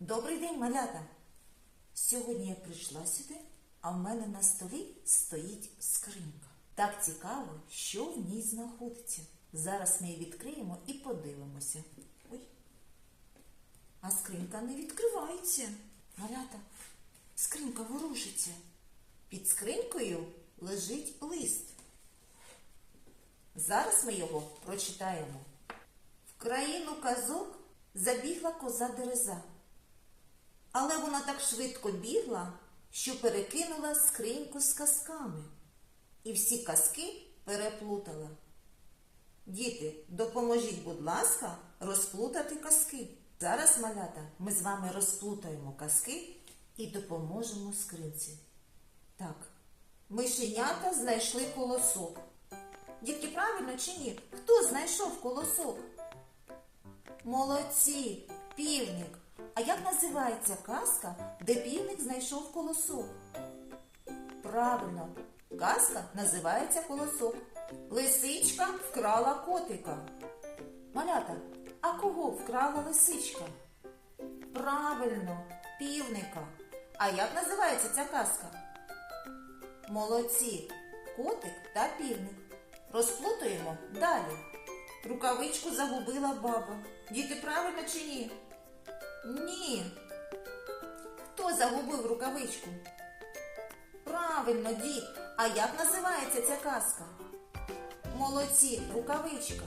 Добрий день, малята! Сьогодні я прийшла сюди, а в мене на столі стоїть скринька. Так цікаво, що в ній знаходиться. Зараз ми її відкриємо і подивимося. Ой. А скринька не відкривається. Малята, скринька ворушиться. Під скринькою лежить лист. Зараз ми його прочитаємо. В країну казок забігла коза дереза. Але вона так швидко бігла, що перекинула скриньку з казками. І всі казки переплутала. Діти, допоможіть, будь ласка, розплутати казки. Зараз, малята, ми з вами розплутаємо казки і допоможемо скринці. Так, мишенята знайшли колосок. Дітки, правильно чи ні? Хто знайшов колосок? Молодці, півник. А як називається казка, де півник знайшов колосок? Правильно, казка називається колосок. Лисичка вкрала котика. Малята, а кого вкрала лисичка? Правильно, півника. А як називається ця казка? Молодці, котик та півник. Розплутуємо далі. Рукавичку загубила баба. Діти правильно чи ні? Ні. Хто загубив рукавичку? Правильно, дід. А як називається ця казка? Молодці, рукавичка.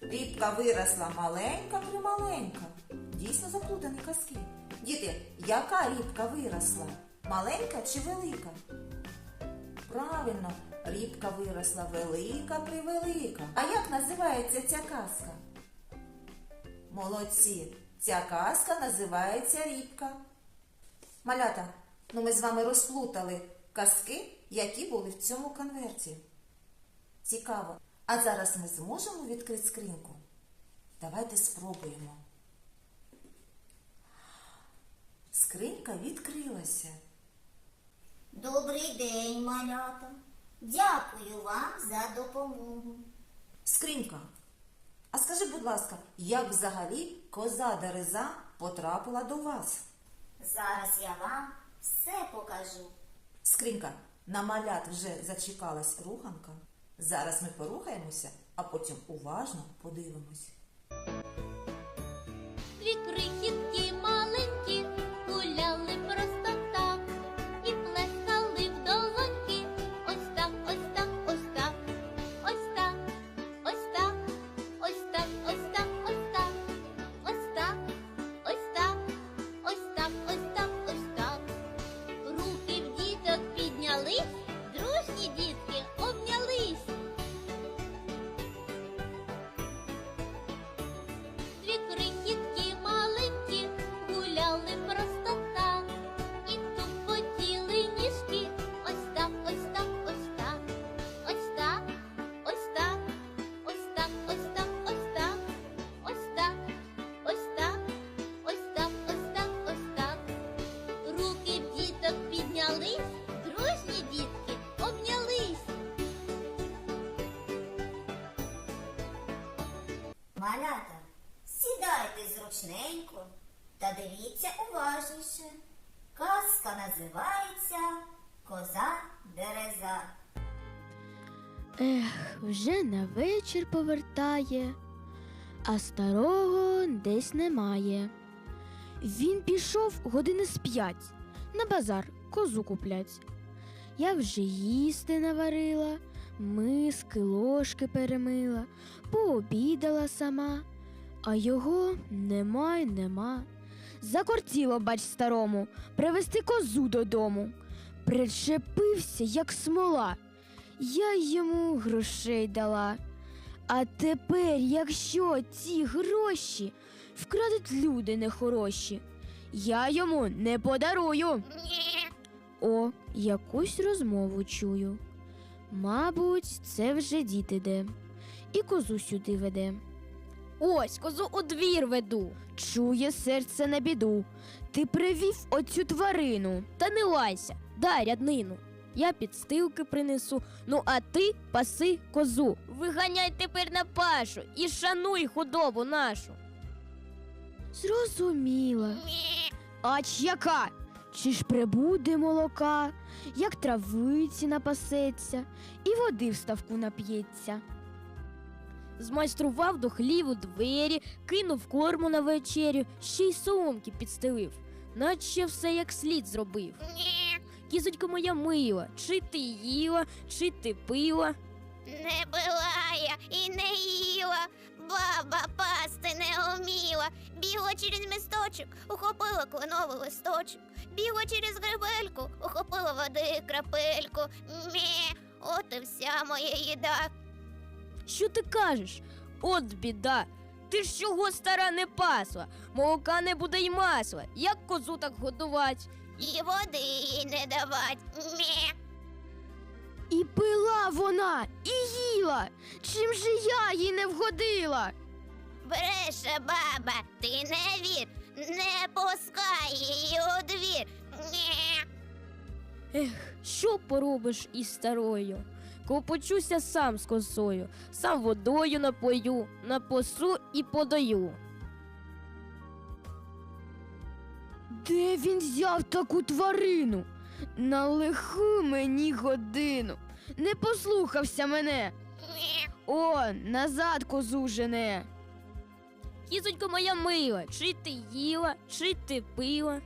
Рібка виросла маленька прималенька. Дійсно заплутані казки. Діти, яка рібка виросла? Маленька чи велика? Правильно, рібка виросла велика превелика. А як називається ця казка? Молодці, ця казка називається рібка. Малята, ну ми з вами розплутали казки, які були в цьому конверті. Цікаво. А зараз ми зможемо відкрити скриньку? Давайте спробуємо. Скринька відкрилася. Добрий день, малята. Дякую вам за допомогу. Скринька. А скажи, будь ласка, як взагалі коза Дереза потрапила до вас? Зараз я вам все покажу. Скринька, на малят вже зачекалась руханка. Зараз ми порухаємося, а потім уважно подивимось. Крихітки піднялись, дружні дітки обнялись. Малята, сідайте зручненько та дивіться уважніше. Казка називається Коза Дереза. Ех, вже на вечір повертає, а старого десь немає. Він пішов години з п'ять на базар козу куплять. Я вже їсти наварила, миски, ложки перемила, пообідала сама, а його нема й нема. Закортіло, бач старому, привезти козу додому. Причепився, як смола. Я йому грошей дала. А тепер, якщо ці гроші вкрадуть люди нехороші, я йому не подарую. О, якусь розмову чую. Мабуть, це вже дід іде. І козу сюди веде. Ось козу у двір веду. Чує серце на біду. Ти привів оцю тварину. Та не лайся, дай ряднину. Я підстилки принесу. Ну а ти паси козу. Виганяй тепер на пашу і шануй худобу нашу. Зрозуміла. Ач яка? Чи ж прибуде молока, як травиці напасеться, і води в ставку нап'ється. Змайстрував до хліву двері, кинув корму на вечерю, ще й соломки підстелив, наче все як слід зробив. Кізонько моя мила, чи ти їла, чи ти пила? не била я і не їла. Баба пасти не уміла. Бігла через місточок, ухопила кленовий листочок. Бігла через гребельку, ухопила води крапельку. Мє, от і вся моя їда. Що ти кажеш? От біда. Ти ж чого стара не пасла, молока не буде й масла. Як козу так годувать? І води їй не давать. Мє. І пила вона, і їла. Чим же я їй не вгодила? Бреше, баба, ти не вір, не пускай її у двір. Мє. Ех, що поробиш із старою? Копочуся сам з косою, сам водою напою, напосу і подаю. Де він взяв таку тварину? На лиху мені годину. Не послухався мене. О, назад козу жене. Кізонько моя мила, чи ти їла, чи ти пила?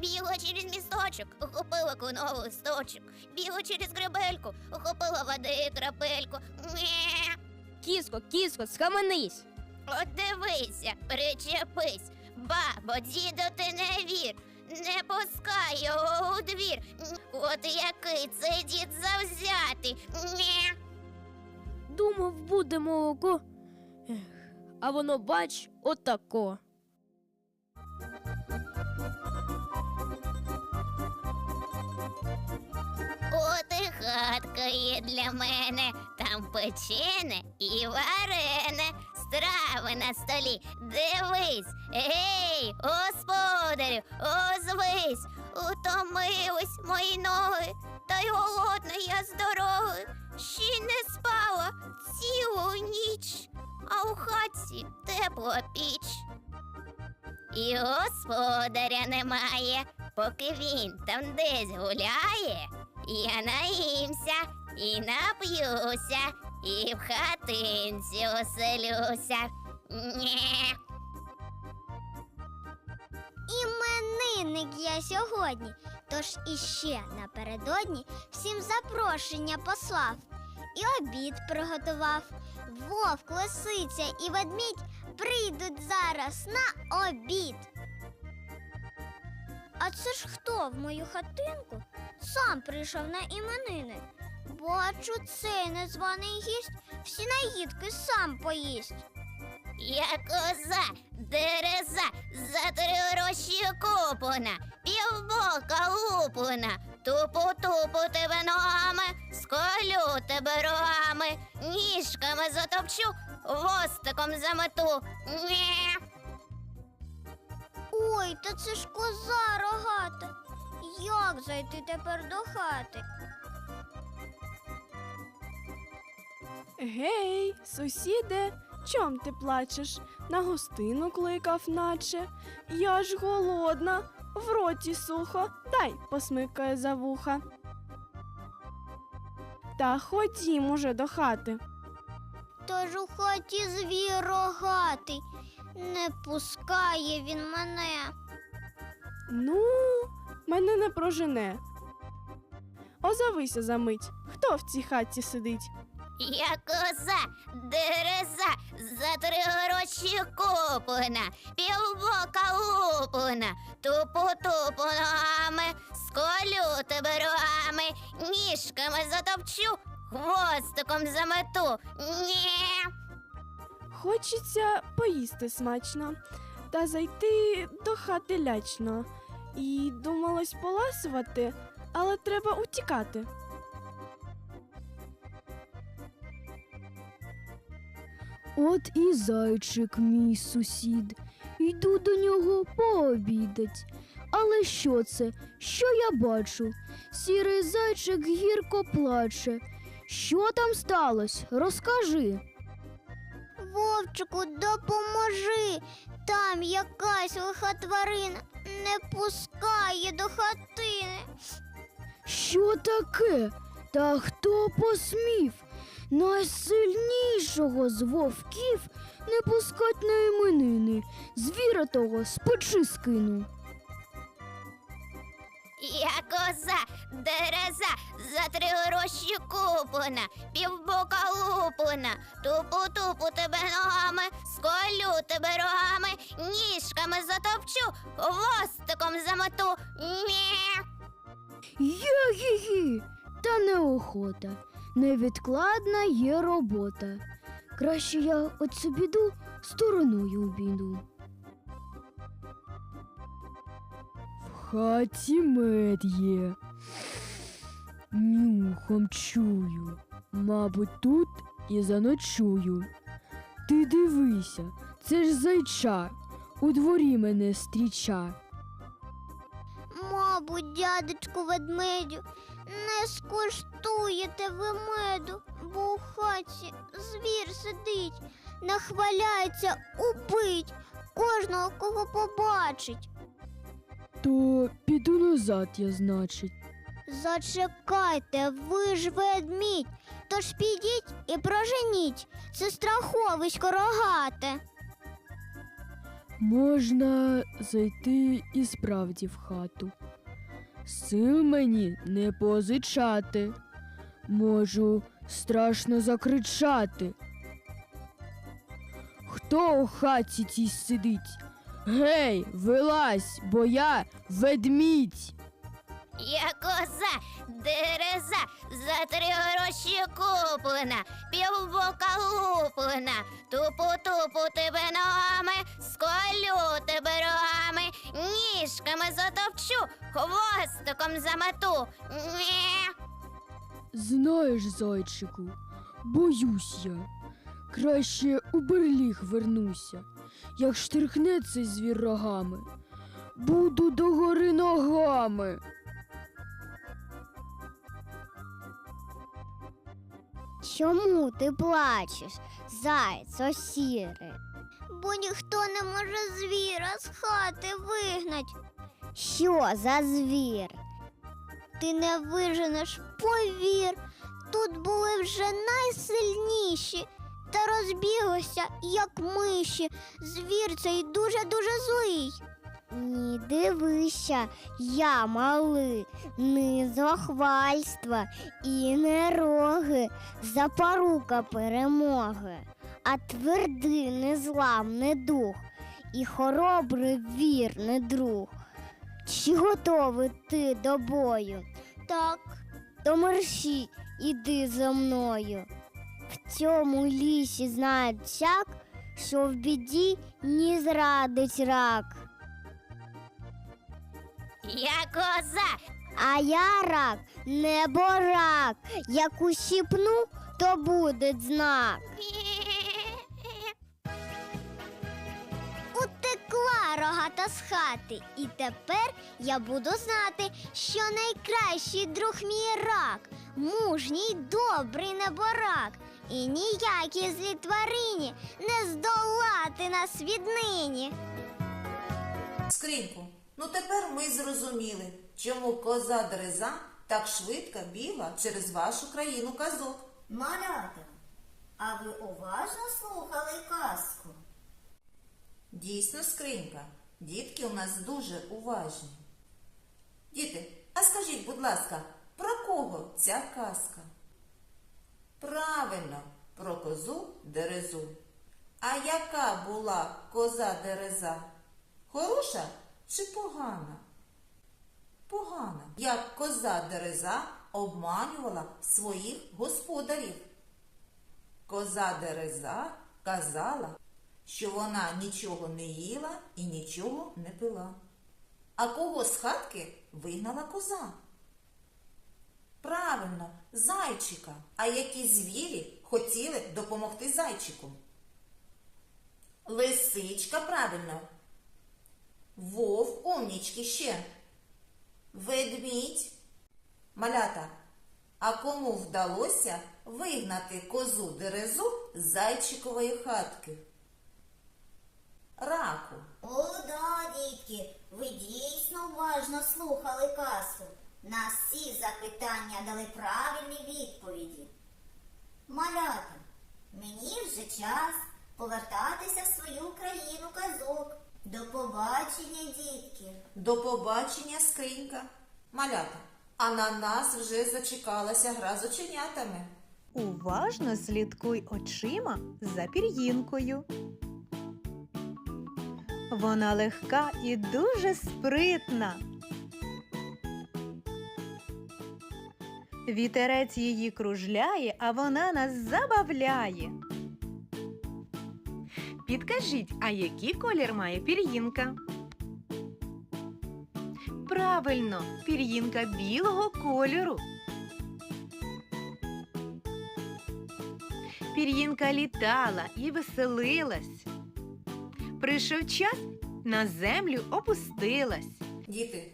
Бігла через місточок, ухопила кленовий листочок. Бігла через гребельку, ухопила води крапельку. Мє. Кіско, кіско, схаменись. От дивися, причепись. Бабо, діду, ти не вір. Не пускай його у двір. От який це дід завзятий. Думав, буде молоко. Ех, а воно, бач, отако. От і хатка є для мене, там печене і варене, страви на столі. Дивись, гей, господарю, озвись, утомились мої ноги, та й голодна я з дороги. Ще не спала цілу ніч, а у хатці тепла піч. І господаря немає, поки він там десь гуляє. Я наїмся і нап'юся, і в хатинці оселюся. Нє. Іменинник я сьогодні, тож іще напередодні всім запрошення послав і обід приготував. Вовк, лисиця і ведмідь прийдуть зараз на обід. А це ж хто в мою хатинку сам прийшов на іменини? Бачу, цей незваний гість всі наїдки сам поїсть. Я коза, дереза, за три гроші купана, півбока лупана, тупу-тупу тебе ногами, сколю тебе рогами, ніжками затопчу, хвостиком замету. Нє. Ой, та це ж коза рогата. Як зайти тепер до хати? Гей, сусіде, чом ти плачеш? На гостину кликав, наче. Я ж голодна, в роті сухо, дай посмикає за вуха. Та ходім уже до хати. Тож у хаті звір рогатий. Не пускає він мене. Ну, мене не прожене. Озовися за мить, хто в цій хаті сидить? Я коза, дереза, за три гроші куплена, півбока луплена, тупу-тупу ногами, сколю тебе рогами, ніжками затопчу, хвостиком замету. Нє. Хочеться поїсти смачно та зайти до хати лячно. І думалось поласувати, але треба утікати. От і зайчик, мій сусід. Йду до нього пообідать. Але що це? Що я бачу? Сірий зайчик гірко плаче. Що там сталося? Розкажи. Вовчику, допоможи. Там якась лиха тварина не пускає до хатини. Що таке? Та хто посмів? Найсильнішого з вовків не пускать на іменини. Звіра того з печі скину. Я коза, дереза, за три гроші куплена, півбока луплена, тупу-тупу тебе ногами, сколю тебе рогами, ніжками затопчу, хвостиком замоту. Мє. Є-гі-гі, та неохота. Невідкладна є робота. Краще я оцю біду стороною обійду. В хаті мед є. Нюхом чую. Мабуть, тут і заночую. Ти дивися, це ж зайча, у дворі мене стріча. Мабуть, дядечку ведмедю, не скуштуєте ви меду, бо у хаті звір сидить, нахваляється убить кожного, кого побачить. То піду назад, я значить. Зачекайте, ви ж ведмідь, тож підіть і проженіть це страховисько рогате. Можна зайти і справді в хату. Сил мені не позичати. Можу страшно закричати. Хто у хаті цій сидить? Гей, вилазь, бо я ведмідь. Я коза, дереза, за три гроші куплена, півбока луплена, тупу-тупу тебе ногами, сколю тебе рогами, ніжками затопчу, хвостиком замету. Мє. Знаєш, зайчику, боюсь я. Краще у берліг вернуся, як штрихне цей звір рогами. Буду догори ногами. Чому ти плачеш, зайцо сіре? Бо ніхто не може звіра з хати вигнать. Що за звір? Ти не виженеш, повір. Тут були вже найсильніші та розбіглися, як миші. Звір цей дуже-дуже злий. Ні, дивися, я малий, не зохвальства і не роги, запорука перемоги, а твердий незламний дух і хоробрий вірний друг. Чи готовий ти до бою? Так, то мерщій, іди за мною. В цьому лісі знають всяк, що в біді не зрадить рак. Я коза, А я рак, не борак. Як ущипну, то буде знак. Утекла рогата з хати, і тепер я буду знати, що найкращий друг мій рак, мужній, добрий неборак, і ніякі злі тварині не здолати нас віднині. Скриньку, ну тепер ми зрозуміли, чому коза дереза так швидко бігла через вашу країну казок. Малята, а ви уважно слухали казку? Дійсно, скринька, дітки у нас дуже уважні. Діти, а скажіть, будь ласка, про кого ця казка? Правильно, про козу дерезу. А яка була коза дереза? Хороша чи погана? Погана. Як коза дереза обманювала своїх господарів. Коза дереза казала, що вона нічого не їла і нічого не пила. А кого з хатки вигнала коза? Правильно, зайчика. А які звірі хотіли допомогти зайчику? Лисичка, правильно. Вовк, умнічки ще. Ведмідь. Малята. А кому вдалося вигнати козу дерезу з зайчикової хатки? Раку. О, да, дітки, ви дійсно уважно слухали касу. На всі запитання дали правильні відповіді. Малята, мені вже час повертатися в свою країну казок. До побачення, дітки. До побачення, скринька. Малята, а на нас вже зачекалася гра з оченятами. Уважно слідкуй очима за пір'їнкою. Вона легка і дуже спритна. Вітерець її кружляє, а вона нас забавляє. Підкажіть, а який колір має пір'їнка? Правильно, пір'їнка білого кольору. Пір'їнка літала і веселилась. Прийшов час, на землю опустилась. Діти,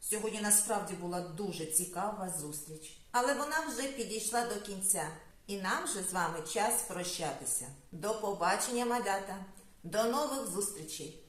сьогодні насправді була дуже цікава зустріч, але вона вже підійшла до кінця, і нам вже з вами час прощатися. До побачення, малята, до нових зустрічей!